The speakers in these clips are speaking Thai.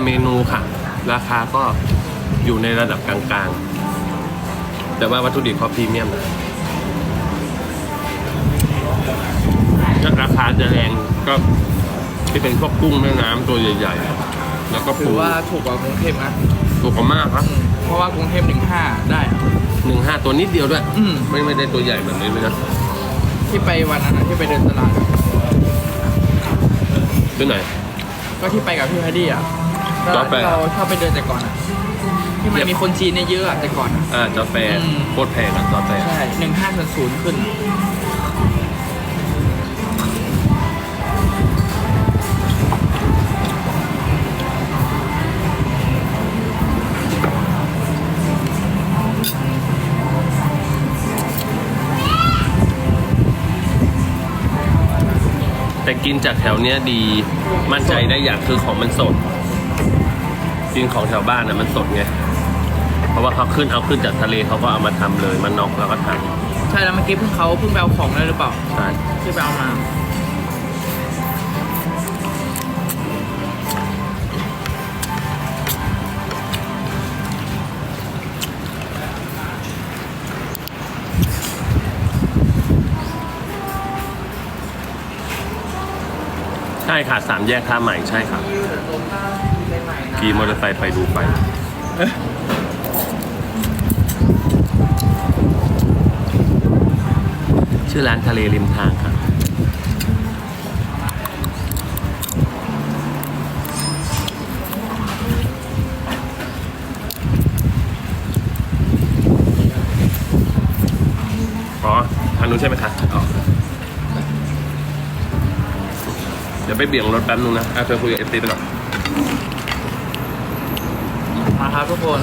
แล้วแต่เมนูค่ะ ราคาก็อยู่ในระดับกลางๆ แต่ว่าวัตถุดิบเขาพรีเมียมนะถ้าราคาจะแรงก็ที่เป็นพวกกุ้งแม่น้ำตัวใหญ่ๆ แล้วก็ถืปูอว่าถูกกว่ากรุงเทพนะถูกกว่ามากครับอืมเพราะว่ากรุงเทพหนึ่งห้าได้ หนึ่งห้าตัวนิดเดียวด้วย อืมไม่ไม่ได้ตัวใหญ่แบบนี้เลยนะที่ไปวันนั้นนะที่ไปเดินตลาดอะตัวไหน ก็ที่ไปกับพี่แพดดี้อะ จอร์จแฟร์เราชอบไปเดินแต่ก่อนอะที่มันมีคนจีนเนี่ยเยอะอะแต่ก่อนอะ อ่าจอแฟร์อืม โคตรแพงอะจอแฟร์ใช่หนึ่งห้าศูนย์ขึ้นแต่กินจากแถวเนี้ยดีมั่นใจได้อย่างคือของมันสด กินของแถวบ้านน่ะมันสดไง เพราะว่าเขาขึ้นเอาขึ้นจากทะเลเขาก็เอามาทำเลยมันนอกแล้วก็ทใช่แล้วเมื่อกี้เพิ่งเขาเพิ่งไปเอาของได้หรือเปล่าำใช่ที่ไปเอามา ใช่ค่ะสามแยกท่าใหม่ใช่ค่ะ ขี่มอเตอร์ไซค์ไปดูไปชื่อร้านทะเลริมทางค่ะอ๋อทางนู้นใช่ไหมคะอ๋อเดี๋ยวไปเบี่ยงรถแป๊บนึงนะอะเธอคุยกับเอฟซีไปก่อน ครับทุกคน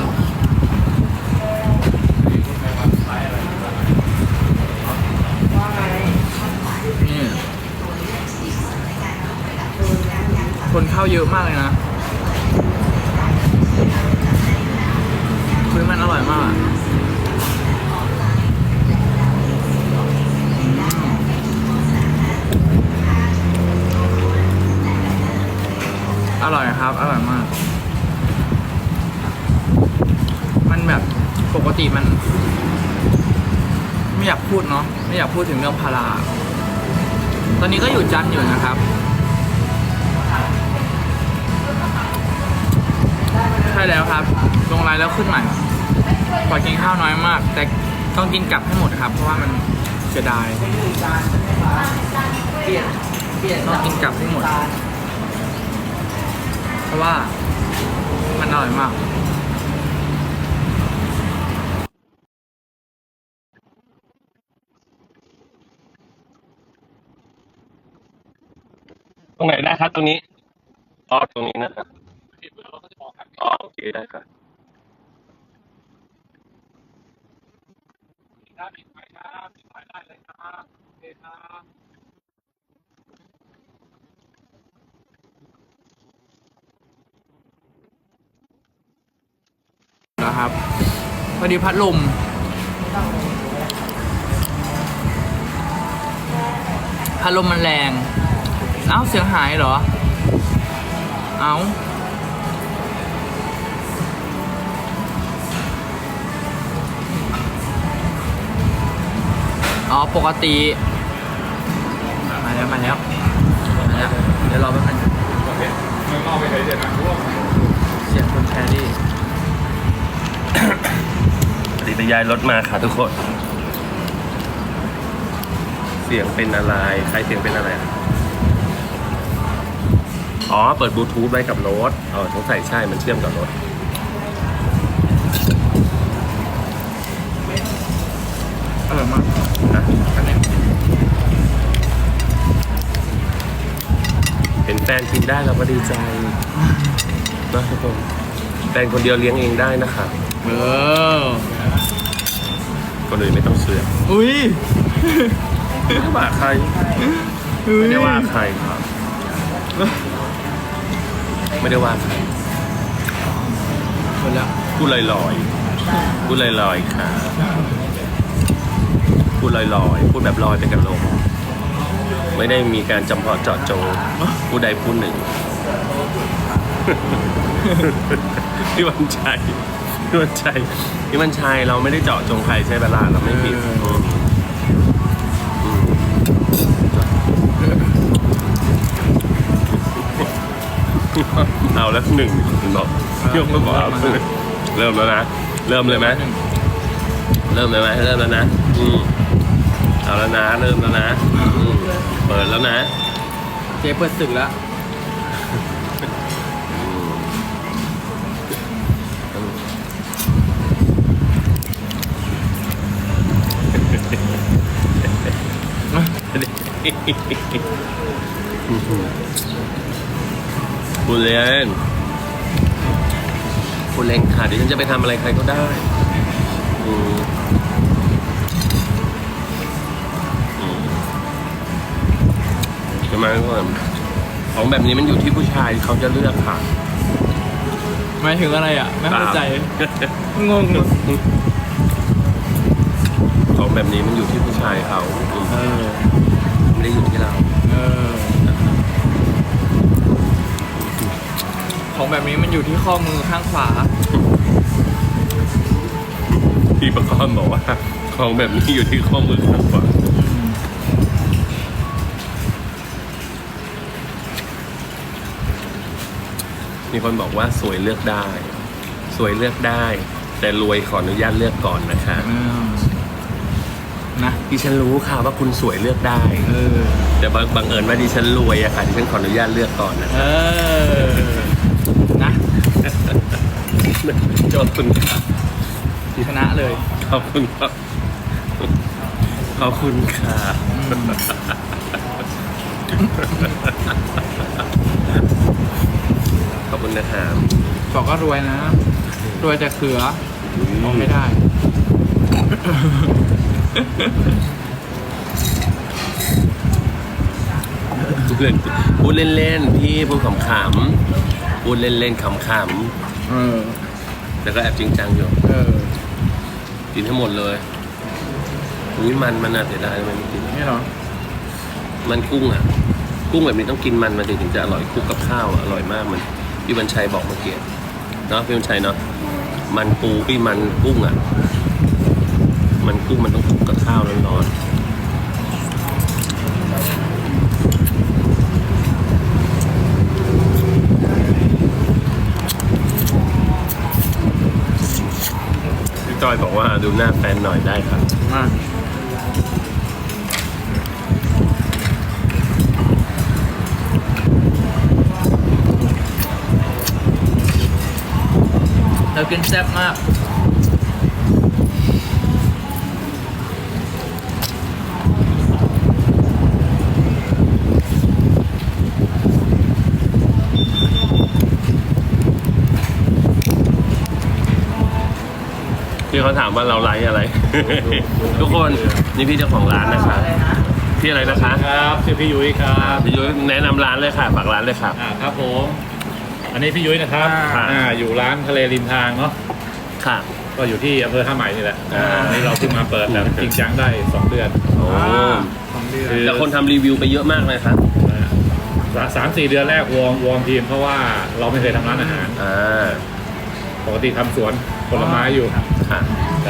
นี่คนเข้าเยอะมากเลยนะคือมันอร่อยมาก อร่อยครับ อร่อยมาก มันแบบปก ติมัน ไม่อยากพูดเนาะไม่อยากพูดถึงเรื่องพารา ตอนนี้ก็อยู่จันอยู่นะครับใช่แล้วครับ ลงไลน์แล้วขึ้นใหม่ขอกินข้าวน้อยมาก แต่ต้องกินกลับให้หมดครับ เพราะว่ามันเสียดายต้องกินกลับให้หมด เพราะว่ามันอร่อยมาก ตรงไหนได้ครับ ตรงนี้อ๋อตรงนี้นะครับอ๋อโอเคได้ครับนะครับพอดีพัดลม พัดลมมันแรง เอ้าเสียงหายเหรอ เอ้าอ๋อปกติ มาแล้วมาแล้วมาแล้ว เดี๋ยวรอแป๊บนึงเสียงคนแชร์ดิปฏิไปย้ายรถมาค่ะทุกคน เสียงเป็นอะไร ใครเสียงเป็นอะไร อะอ๋อ เปิดบลูทูธไว้กับรถอ๋อสงสัยใช่ มันเชื่อมกับรถ อร่อยมากนะอันนี้เป็นแฟนกินได้เราก็ดีใจนะทุกคนแฟนคนเดียวเลี้ยงเองได้นะคะ เออ คนอื่นไม่ต้องเสือกอุ้ยไม่ได้ว่าใครไม่ได้ว่าใครครับ ไม่ได้ว่าใครหมดแล้วพูดลอยๆพูดลอยๆค่ะพูดลอยๆพูดแบบลอยไปกับลมไม่ได้มีการจำเพาะเจาะจงผู้ใดผู้หนึ่งพี่วันชัยพี่วันชัยพี่วันชัยเราไม่ได้เจาะจงใครใช่เวลาเราไม่ผิด เออมเอาแล้วหนึ่งคุณบอกยกมือบอกเอาเริ่มแล้วนะ เริ่มเลยไหมเริ่มเลยไหมเริ่มแล้วนะอืมเอาแล้วนะ เริ่มแล้วนะอืมเปิดแล้วนะ เจ๊เปิดศึกแล้ว บุญเลนบุญเลนค่ะเดี๋ยวฉันจะไปทำอะไรใครก็ได้ใช่ไหมทุกคนของแบบนี้มันอยู่ที่ผู้ชายเขาจะเลือกค่ะ หมายถึงอะไรอะ ไม่เข้าใจ งงของแบบนี้มันอยู่ที่ผู้ชายเขาไม่ได้อยู่ที่เรา เออ แบบนี้มันอยู่ที่ข้อมือข้างขวา พี่ประกอบบอกว่าของแบบนี้อยู่ที่ข้อมือข้างขวามีคนบอกว่าสวยเลือกได้ สวยเลือกได้ แต่รวยขออนุญาตเลือกก่อนนะคะอืมนะดิฉันรู้ค่ะว่าคุณสวยเลือกได้เออแต่บังบังเอิญว่าดิฉันรวยอะค่ะดิฉันขออนุญาตเลือกก่อนนะเออนะ ขอบคุณครับชนะเลย ขอบคุณครับ ขอบคุณค่ะขอบคุณนะครับบอกก็รวยนะ รวยแต่เขือมองไม่ได้ พูดเล่นๆพี่พูดขำๆพูดเล่นๆขำเออๆ แล้วก็แอบจริงจังอยู่ เออกินให้หมดเลยอุ้ยมันมันน่าเสียดายทำไมไม่กิน นี่เหรอ มันกุ้งอะ กุ้งแบบนี้ต้องกินมันมันถึงจะอร่อยคลุกกับข้าวอะอร่อยมากมันพี่บัญชัยบอกเมื่อกี้เนาะพี่บัญชัยเนาะมันปูพี่มันกุ้งอะ มันกุ้งมันต้องคลุกกับข้าวร้อนๆพี่จอยบอก ว่าดูหน้าแฟนหน่อยได้ครับ มาเรากินแซ่บมาก เขาถามว่าเราไลฟ์อะไร ทุกคนนี่พี่เจ้าของร้านนะคะพี่อะไรนะคะครับชื่อพี่ยุ้ยครัอ่าบพี่ยุ้ยแนะนำร้านเลยค่ะฝากร้านเลยค่ะอ่าครับผมอันนี้พี่ยุ้ยนะครับอ่าอ่าอยู่ร้านทะเลริมทางเนาะค่ะ ก็อยู่ที่อำเภอท่าใหม่นี่แหละอ่าอันนี้เราเพิ่งมาเปิดแบบจริงจังได้2เดือนโอ้ของเดือนคือแต่คนทำรีวิวไปเยอะมากเลยครับอ่าสาสามสี่เดือนแรกวอร์มวอร์มทีมเพราะว่าเราไม่เคยทำร้านอาหารอ่าปกติทำสวนผลไม้อยู่ ค่ะ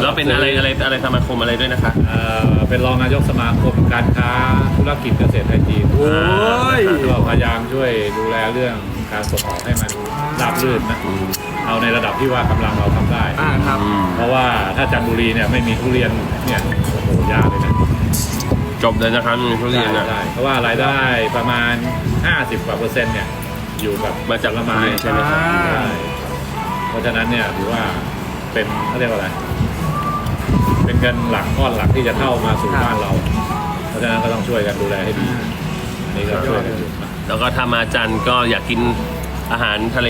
แล้วเป็นอะไรอะไรอะไรสมาคมอะไรด้วยนะคะ เอ่อเป็นรองนายกสมาคมการค้าธุรกิจเกษตรไทยจีนโอ้ยก็พยายามช่วยดูแลเรื่องการส่งออกให้มันราบรื่นนะอืมเอาในระดับที่ว่ากำลังเราทำได้ อ่าครับอืมเพราะว่าถ้าจันทบุรีเนี่ยไม่มีทุเรียนเนี่ยโอ้โหยากเลยนะจบเลยนะครับมีทุเรียนใช่อะใช่เพราะว่ารายได้ประมาณ 50กว่าเปอร์เซ็นต์เนี่ยอยู่กับมาจากผลไม้ทุเรียนใช่ไหมครับใช่เพราะฉะนั้นเนี่ยถือว่า เป็นเขาเรียกว่าอะไร เป็นเงินหลักก้อนหลักที่จะเข้ามาสู่ครับบ้านเรา เพราะฉะนั้นก็ต้องช่วยกันดูแลให้ดีอันนี่ก็ช่วยกันอยู่นะแล้วก็ถ้ามาจันทร์ก็อยากกินอาหารทะเล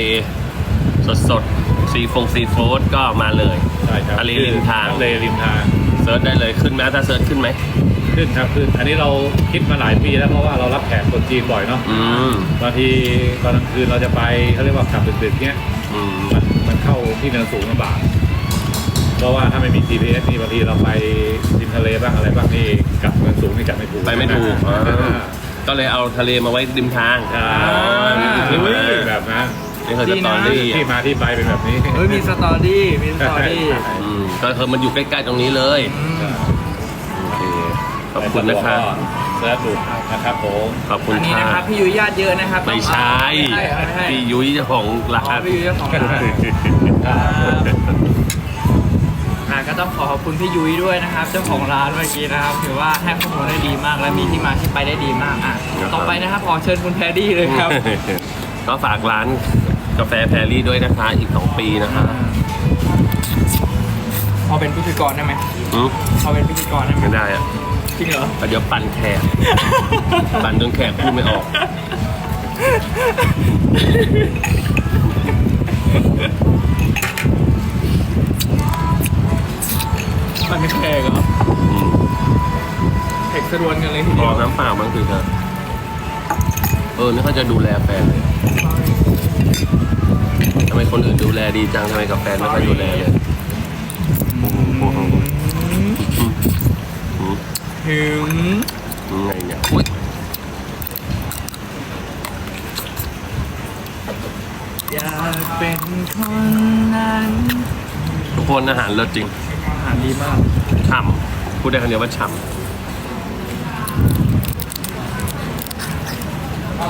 สดสดๆซีฟงซีฟู้ดก็มาเลย ใช่ครับทะเลริมทาง ทะเลริมทาง เซิร์ชได้เลยขึ้นไหมถ้าเซิร์ชขึ้นไหมขึ้นครับขึ้นอันนี้เราคิดมาหลายปีแล้วเพราะว่าเรารับแขกคนจีนบ่อยเนาะอืมบางทีตอนกลางคืนเราจะไปเขาเรียกว่ากลับดึกๆเนี้ยอืมมันมันเข้าที่เนินสูงลำบาก เพราะว่าถ้าไม่มี GPS นี่บางทีเราไปริมทะเลบ้างอะไรบ้างนี่กลับเนินสูงนี่กลับไม่ถูกไปไม่ถูกอ่าก็เลยเอาทะเลมาไว้ริมทางใช่อ่าคิดมาแบบนั้นนี่คือสดีตอนะรี่ที่มาที่ไปเป็นแบบนี้ เฮ้ยมีสตอรี่มีสตอรี่อืมก็คือมันอยู่ใกล้ๆตรงนี้เลยอืม โอเคขอบคุณนะคะเสิร์ชดูนะครับผม ขอบคุณอันนี้ค่ะนะครับพี่ยุ้ยญาติเยอะนะครับไม่ใช่ไม่ใช่ไม่ใช่พี่ยุ้ยเจ้าของร้าอ๋อนพี่ยุ้ยเจ้าของร้านอ่า ก็ต้องขอขอบคุณพี่ยุ้ยด้วยนะครับ เจ้าของร้านเมื่อกี้นะครับถือว่าให้ข้อมูลได้ดีมาก และมีที่มาที่ไปได้ดีมากอะต่อไปนะครับขอเชิญคุณแพดดี้เลยครับ ก็ฝากร้านกาแฟแพรรี่ด้วยนะคะอีก 2 ปีนะคะพอเป็นพิธีกรได้ไหมอืมพอเป็นพิธีกรได้ไหมไม่ได้อะจริงเหรอเดี๋ยวปั่นแขกปั่นจนแขกพูดไม่ออก มันเป็นแขกเหรออืมแขกสรวนกันเลยทีรเดีอยวน้ำเปล่าบ้างคือเธอเออนี่เขาจะดูแลแฟนเลยทำไมคนอื่นดูแลดีจังทำไมกับแฟนไม่ค่อยดูแลเลยอืมถึงยังไงเนี่ยอุ๊ยอยากเป็นคนนั้นทุกคนอาหารเลิศจริงอา หารดีมาก ฉ่ำพูดได้คำเดียวว่าฉ่เพรา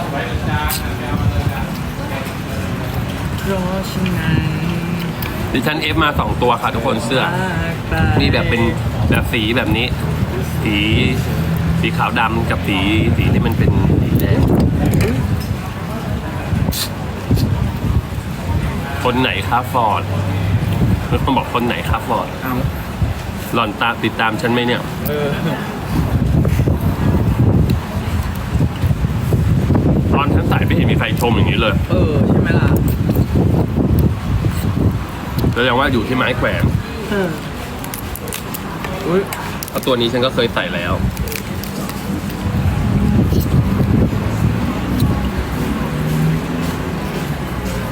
ะฉะนั้นำดิฉันเอฟมาสองตัวค่ะทุกคนเสื้อมีแบบเป็นแบบสีแบบนี้ สีสีขาวดำกับสีสีที่มันเป็นสีแดงคนไหนครับฟอร์ดมีคนบอกคนไหนครับฟอร์ด เอา หล่อนตามติดตามฉันไหมเนี่ย เออตอนฉันใส่ไม่เห็นมีใครชมอย่างนี้เลยเออใช่ไหมล่ะแสดงว่าอยู่ที่ไม้แขวนเอออุ้ยเพราะตัวนี้ฉันก็เคยใส่แล้ว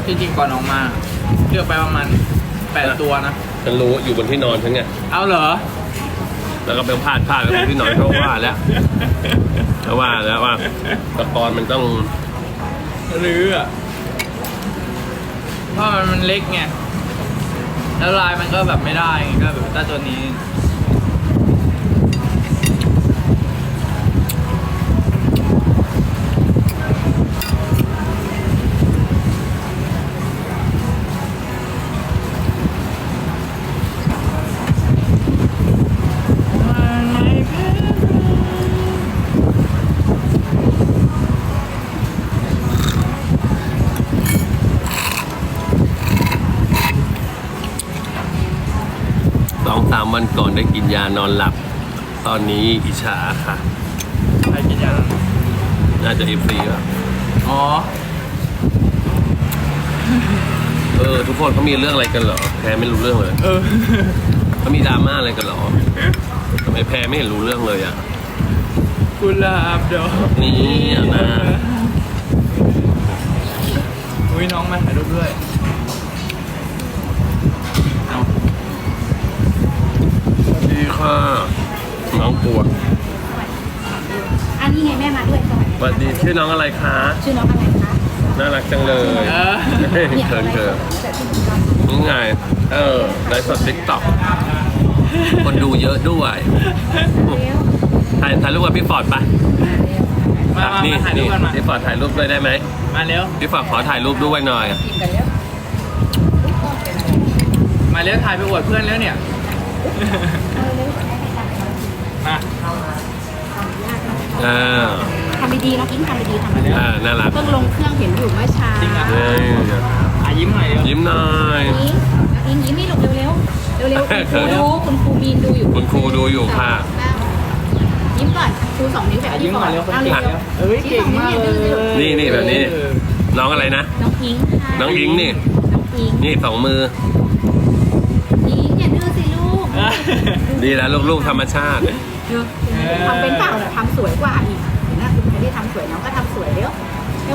จริงๆก่อนออกมาเลือกไปประมาณแปดตัวนะ ฉันรู้อยู่บนที่นอนฉันไงเอาเหรอ แล้วก็ไปพลาดพลาดแล้วบนที่นอนเขาว่าแล้วเขาว่าแล้วว่าตะกอนมันต้องหรืออะเพราะมันมันเล็กไงแล้วลายมันก็แบบไม่ได้ไงก็แบบถ้าตัวนี้มัน วันก่อนได้กินยานอนหลับ ตอนนี้อิจฉาค่ะ ใครกินยาน่าจะเอฟซีครับอ๋อ เออ ทุกคนเขามีเรื่องอะไรกันเหรอ แพรไม่รู้เรื่องเลย เออ เขามีดราม่าอะไรกันเหรอทำไมแพรไม่เห็นรู้เรื่องเลยอะ กุหลาบดอกนี่อะนะ อุ้ยน้องมาถ่ายรูปด้วย ค่ะ น้องปวดอันนี้ไงแม่มาด้วยก่อนสวัสดีชื่อน้องอะไรคะ ชื่อน้องอะไรคะน่ารักจังเลยเออเนี่ยเขินเขินแต่ที่หนูทำนี่ไง เออไลฟ์สดติ๊กต็อกคนดูเยอะด้วยเร็วถ่ายถ่ายรูปกับพี่ฟอร์ดไปมามานี่มาถ่ายรูนี่ปกันมาพี่ฟอร์ดถ่ายรูปด้วยได้ไหมมาเร็วพี่ฟอร์ดขอถ่ายรูปด้วยหน่อยกินกันแล้วมาเร็วถ่ายไปอวดเพื่อนแล้วเนี่ย เอาเร็วให้ให้จับ มา เออทำดีๆน้องอิงทำดีๆทำดีอ่าน่ารักๆเพิ่งลงเครื่องเห็นอยู่เมื่อเช้าจริงอะเฮ้ยอะยิ้มหน่อยเร็วยิ้มหน่อย อิงน้องอิงยิ้มนี่ลูกเร็วๆเร็วๆคุณครูดูคุณครูมีนดูอยู่คุณครูดูอยู่ค่ะ ยิ้มก่อนครูสองนิ้วแบบอะนี้ยิ้มก่หอน่อนยเร็วคนเอาเก่งเร็เร็ววเอ้ยเก่งมากเลยนี่นี่แบบนี้เออน้องอะไรนะ น้องอิงค่ะน้องอิงนี่ น้องอิงนี่สองมือ อิงอย่าดื้อสิลูกดีแล้วลูกๆธรรมชาติ ทำเป็นเปล่าแต่ทำสวยกว่าอีกเห็นไหมคุณไม่ได้ทำสวยน้องก็ทำสวยเร็ว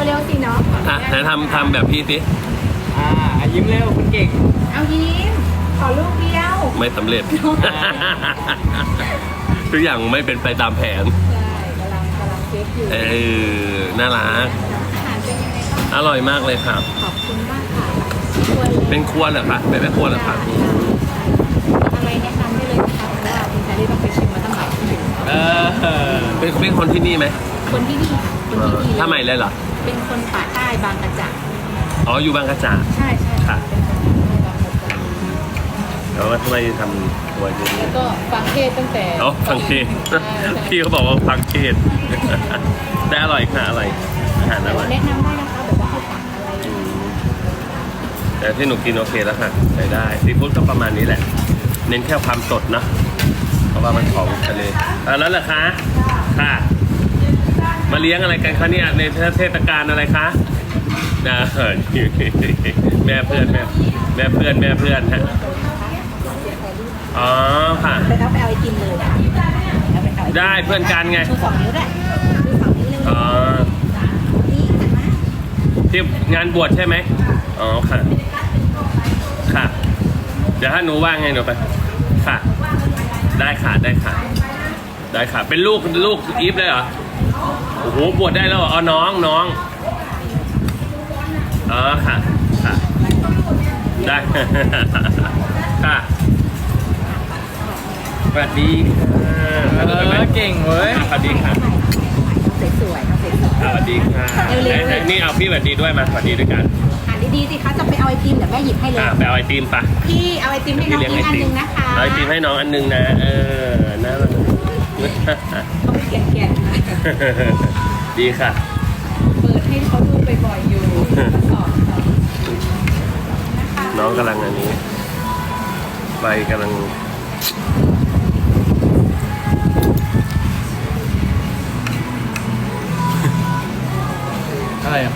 เร็วๆสิน้องอะไหนทำทำแบบพี่สิอ่าอะยิ้มเร็วคนเก่งเอายิ้มขอลูกเดียวไม่สำเร็จ ทุกอย่างไม่เป็นไปตามแผนใช่กำลังกำลังเช็คอยู่เออน่ารักอาหารเป็นยังไงบ้างอร่อยมากเลยครับ ขอบคุณมากค่ะควรเลยเป็นครัวเหรอคะเป็นแม่ครัวเหรอคะ อะไรแนะนำได้เลยนะคะเพราะว่าคุณแพรรี่ต้องไปชิมมาตั้งหลายที่ เออเป็นเป็นคนที่นี่ไหมคนที่นี่ค่ะคนที่นี่ถ้าใหม่เลยเหรอ เป็นคนป่าใต้บางกระจ่างอ๋ออยู่บางกระจ่าใช่ใช่ค่ะเป็นคนป่าใต้บางกระจ่างแล้วว่าทำไมทำครัวที่นี่แล้วก็ฟังเทศตั้งแต่อ๋อฟังเทศใช่ใช่พี่เขาบอกว่าฟังเทศแต่อร่อยค่ะอร่อยอาหารอร่อยแนะนำได้นะคะแบบว่าให้ตักอะไรอืมแต่ที่หนูกินโอเคแล้วค่ะใช้ได้ซีฟู้ดก็ประมาณนี้แหละ เน้นแค่ความสดนะ เพราะว่ามันของทะเลอะแล้วเหรอคะค่ะ มาเลี้ยงอะไรกันคะเนี่ยในเทศกาลอะไรคะนะเออแม่เพื่อนแม่แม่เพื่อนแม่เพื่อนฮะอ๋อค่ะไปเอาไปเอาไอติมเลยอะเอาไปเอาไอติมได้เพื่อนกันไงชูสองนิ้วได้วยชูสองนิ้วเลยอ๋อนี่เห็นไหมที่งานบวชใช่ไหมอ๋อค่ะ ค่ะ เดี๋ยวถ้าหนูว่างไงหนูไปค่ะ ได้ค่ะได้ค่ะ ได้ค่ะ เป็นลูกลูกอีฟเลยเหรอ โอ้โหบวชได้แล้วเหรออ๋อน้องน้องอ๋อค่ะค่ะ ได้ ค่ะสวัสดีค่ะเออเก่งเว้ย สวัสดีค่ะเอาสวยๆเอาสวยสวัสดีค่ะเร็วๆ ไหนๆนี่เอาพี่สวัสดีด้วยมาสวัสดีด้วยกันๆอ่าน ดีๆสิคะจะไปเอาไอติมเดี๋ยวแม่หยิบให้เลย อ่าไปเอาไอติมปะพี่เอาไอติมให้น้องพี่เลี้ยงอีไอกอันติหมนึ่งนะคะเอาไอติมให้น้องอันหนึงนะ เออน่ารัก เขาไปแกะๆนะดีค่ะ เปิดให้เขาดูบ่อยๆอยู่สอนเขานะคะน้องกำลังอันนี้ ใบกำลัง อะไรอะ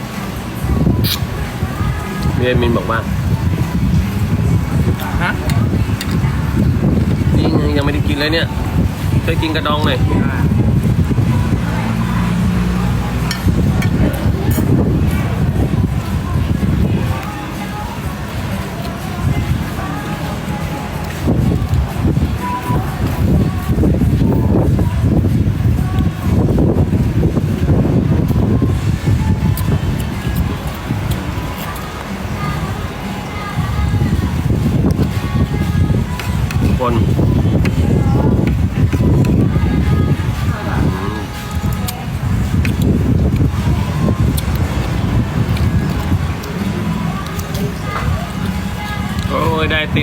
มีเอมินบอกว่าฮะนี่งยังไม่ได้กินเลยเนี่ยช่วยกินกระดองหน่อย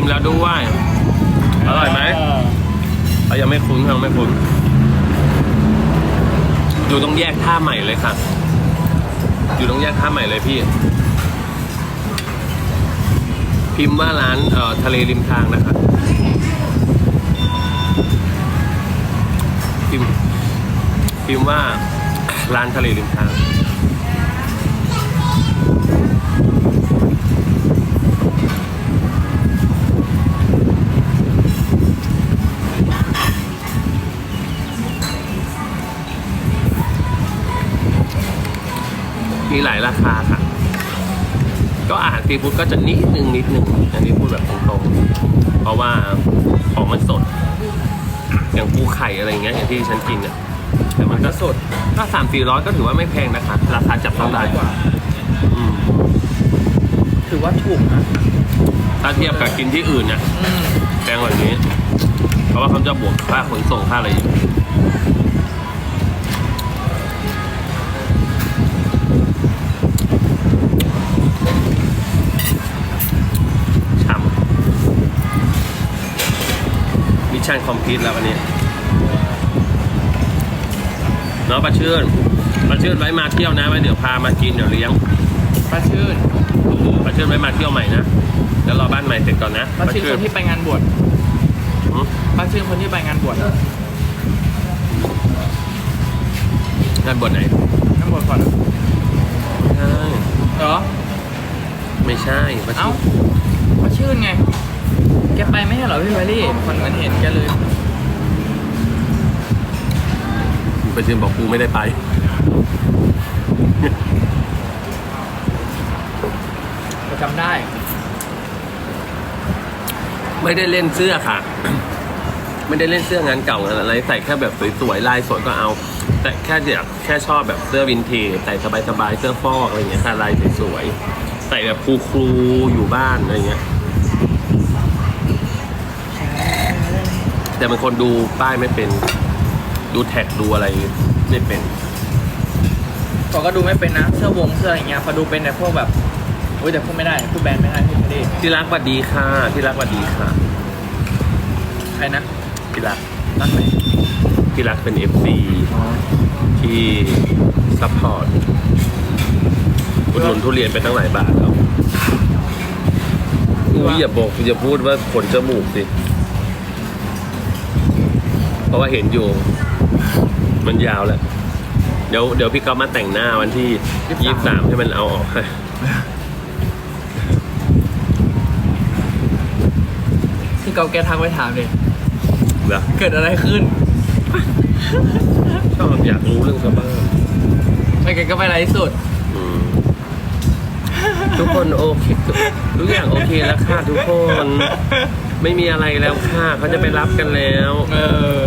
มแล้วด้วย อร่อยไหมเรายังไม่คุ้นเราไม่คุ้น อยู่ตรงแยกท่าใหม่เลยค่ะ อยู่ตรงแยกท่าใหม่เลยพี่ พิมพ์ว่าร้านเอ่อทะเลริมทางนะครับพิมพ์พิมพ์ว่าร้านทะเลริมทาง มีหลายราคาค่ะ ก็อาหารซีฟู้ดก็จะนิดนึงนิดนึงอันนี้พูดแบบตรงๆเพราะว่าของมันสด อย่างปูไข่อะไรเงี้ยอย่างที่ฉันกินเนี่ยแต่มันก็สดก็สามสี่ร้อยก็ถือว่าไม่แพงนะคะ ราคาจับต้องได้กว่าอืมถือว่าถูกนะถ้าเทียบกับกินที่อื่นเนี่ยอืมแพงกว่านี้ เพราะว่าเขาจะบวกค่าขนส่งค่าอะไรอยู่ ชชั่นคอมพลีทแล้ววันนี้เนาะประชื่นประชื่นไว้มาเที่ยวนะไว้เดี๋ยวพามากินเดี๋ยวเลี้ยงป้าชื่นประชื่นไว้มาเที่ยวใหม่นะเดี๋ยวรอบ้านใหม่เสร็จก่อนนะป้าชื่นคนที่ไปงานบวชหืมป้าชื่นคนที่ไปงานบวชด้านบนไหนงานบวชก่อนใช่เหรอไม่ใช่ประเอ้าชื่นป้าชื่นไง แกไปไม่ใช่เหรอพี่แพรรี่คนเหมือนเห็นแกเลยประชื่นบอกกูไม่ได้ไป ก็จำได้ ไม่ได้เล่นเสื้อค่ะ ไม่ได้เล่นเสื้องานเก่างานอะไรใส่แค่แบบสวยๆลายสวยก็เอา แต่แค่อยากแค่ชอบแบบเสื้อวินเทจใส่สบายๆเสื้อฟอกอะไรอย่างเงี้ยค่ะลายสวยๆใส่แบบครูๆอยู่บ้านอะไรเงี้ย แต่เป็นคนดูป้ายไม่เป็น ดูแท็กดูอะไรไม่เป็นพอก็ดูไม่เป็นนะเสื้อวงเสื้ออะไรเงี้ยพอดูเป็นแต่พวกแบบโอ้ยแต่พูดไม่ได้พูดแบรนด์ไม่ได้พี่แพรรี่ที่รักหวัดดีค่ะ ที่รักหวัดดีค่ะใครนะที่รักรักไหนที่รักเป็น FC ที่ซัพพอร์ตอุดหนุนทุเรียนไปตั้งหลายบาทแล้วอุ้ยอย่าบอกอย่าพูดว่าขนจมูกสิ เพราะว่าเห็นอยู่ มันยาวแล้วเดี๋ยวเดี๋ยวพี่ก๊อฟมาแต่งหน้าวันที่ยี่สามให้มันเอาออกให้พี่เกาแกทักไปถามเลยเหรอเกิดอะไรขึ้น ชอบอยากรู้เรื่องชาวบ้านไปแกก็ไปไลฟ์สดอืมทุกคนโอเคทุกทุกอย่างโอเคแล้วค่ะทุกคน ไม่มีอะไรแล้วค่ะเขาจะไปรับกันแล้ว เออ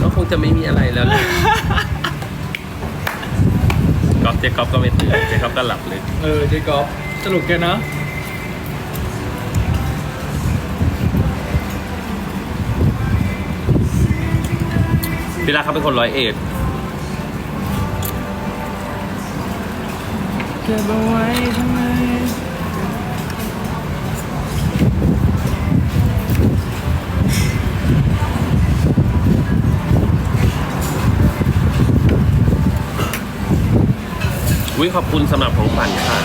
ก็คงจะไม่มีอะไรแล้วแหละก๊อฟเจ๊ก๊อฟก็ไม่ตื่นเจ๊ก๊อฟก็หลับเลยเออเจ๊กอฟสรุปแกเนาะพี่รักเขาเป็นคนร้อยเอ็ดเก็บเอาไว้ทำไม วิขอบคุณสำหรับของขวัญค่ะ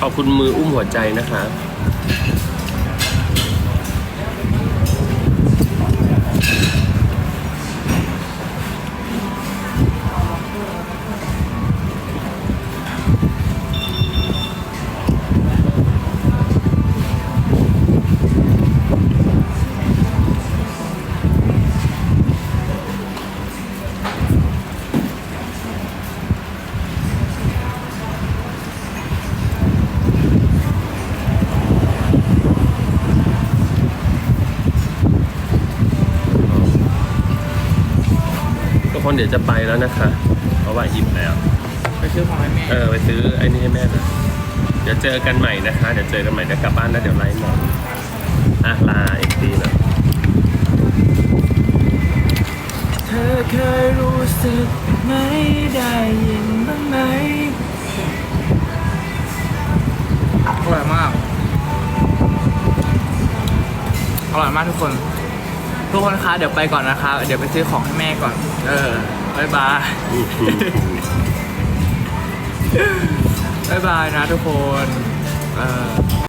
ขอบคุณมืออุ้มหัวใจนะคะ คนเดี๋ยวจะไปแล้วนะคะ เพราะว่าอิ่มแล้ว ไปซื้อของให้แม่ เออไปซื้อไอ้นี่ให้แม่นะเดี๋ยวเจอกันใหม่นะคะ เดี๋ยวเจอกันใหม่เดี๋ยวกลับบ้านแล้วเดี๋ยวไลฟ์หมดอะลาอีกทีนะเธอเคยรู้สึกไหมได้ยินบ้างไหมอร่อยมาก อร่อยมากทุกคน ทุกคนคะเดี๋ยวไปก่อนนะคะ เดี๋ยวไปซื้อของให้แม่ก่อน เออบายบายอื้อหือบายบายนะทุกคน เออ